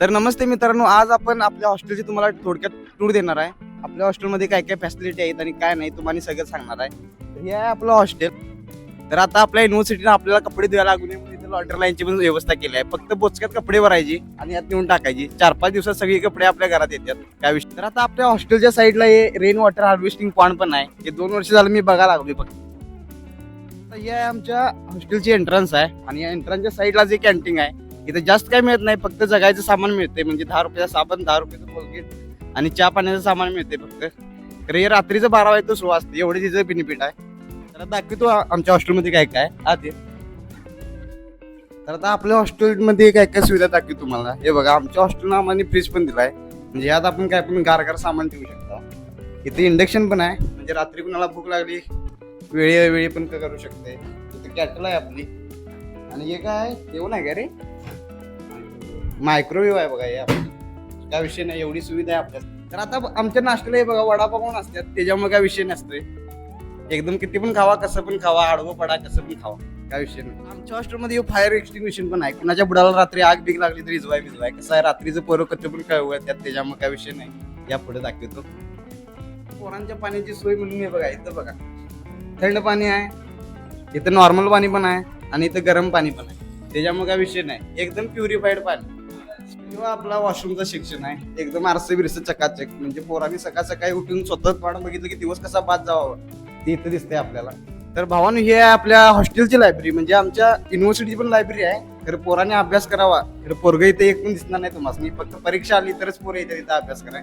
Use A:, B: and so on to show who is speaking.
A: तर नमस्ते मित्रांनो आज आपण आपल्या हॉस्टेलची तुम्हाला थोडक्यात टूर देणार आहे. आपल्या हॉस्टेलमध्ये काय काय फॅसिलिटी आहेत आणि काय नाही तुम्हाला सगळं सांगणार आहे. तर हे आहे आपलं हॉस्टेल. तर आता आपल्या युनिव्हर्सिटीने आपल्याला कपडे द्यायला लागू नये म्हणून इथे लाईनची पण व्यवस्था केली आहे. फक्त बोचक्यात कपडे भरायची आणि यात नेऊन टाकायची. चार पाच दिवसात सगळे कपडे आपल्या घरात येतात. काय विषय? तर आता आपल्या हॉस्टेलच्या साईडला हे रेन वॉटर हार्वेस्टिंग पॉइंट पण आहे. हे दोन वर्ष झालं मी बघायला लागलोय फक्त. तर हे आहे आमच्या हॉस्टेलची एंट्रन्स आहे आणि या एंट्रन्सच्या साईडला जे कॅन्टीन आहे इथे जास्त काय मिळत नाही फक्त जगायचं सामान मिळते म्हणजे दहा रुपयाचा साबण दहा रुपयाचं कोलगेट आणि चहा पाण्याचं सामान मिळते फक्त. तर हे रात्रीचं बारा वाजता सुरू असते. एवढे तिचं बेनिफिट आहे. तर दाखवतो आमच्या हॉस्टेलमध्ये काय काय. आधी तर आता आपल्या हॉस्टेलमध्ये काय काय सुविधा दाखवतो तुम्हाला. हे बघा आमच्या हॉस्टेलनं आम्हाला फ्रीज पण दिलाय. म्हणजे यात आपण काय पण गार गार सामान ठेवू शकता. इथे इंडक्शन पण आहे. म्हणजे रात्री कुणाला भूक लागली वेळेवेळी पण करू शकते. इथे कॅटल आहे आपली. आणि हे काय जेवण आहे का रे? मायक्रोवेव्ह आहे बघा या काय विषय नाही एवढी सुविधा आहे आपल्यात तर आता आमच्या नाश्त्याला हे बघा वडापाव पण असतात? त्याच्यामुळे काय विषय नसतोय. एकदम किती पण खावा कसं पण खावा आडवं पडा कसं पण खावा. काय विषय नाही. आमच्या हॉस्टेलमध्ये फायर एक्सटिंग्विशन पण आहे. कुणाच्या बुडाला रात्री आग बिग लागली तरी इजवाय बिजवाय. कसं आहे रात्रीचं पोरं कच्चं पण काय त्यात त्याच्यामुळे काय विषय नाही. या पुढे दाखवतो. पोरांच्या पाण्याची सोय म्हणून हे बघा इथं बघा. थंड पाणी आहे. इथं नॉर्मल पाणी पण आहे आणि इथं गरम पाणी पण आहे. त्याच्यामुळे काय विषय नाही. एकदम प्युरिफाईड पाणी. किंवा आपला वॉशरूमचं शिक्षण आहे. एकदम आरसे बिरसे चकाचक. म्हणजे पोरांनी सकाळ सकाळी उठून स्वतःच पाडून बघितलं की दिवस कसा बाद जावा. ते इथं दिसतंय आपल्याला. तर भावानु हे आपल्या हॉस्टेलची लायब्ररी. म्हणजे आमच्या युनिव्हर्सिटीची पण लायब्ररी आहे. तर पोरांनी अभ्यास करावा. तर पोरग इथे एक पण दिसणार नाही तुम्हाला. फक्त परीक्षा आली तरच पोरं इथे इथं अभ्यास करा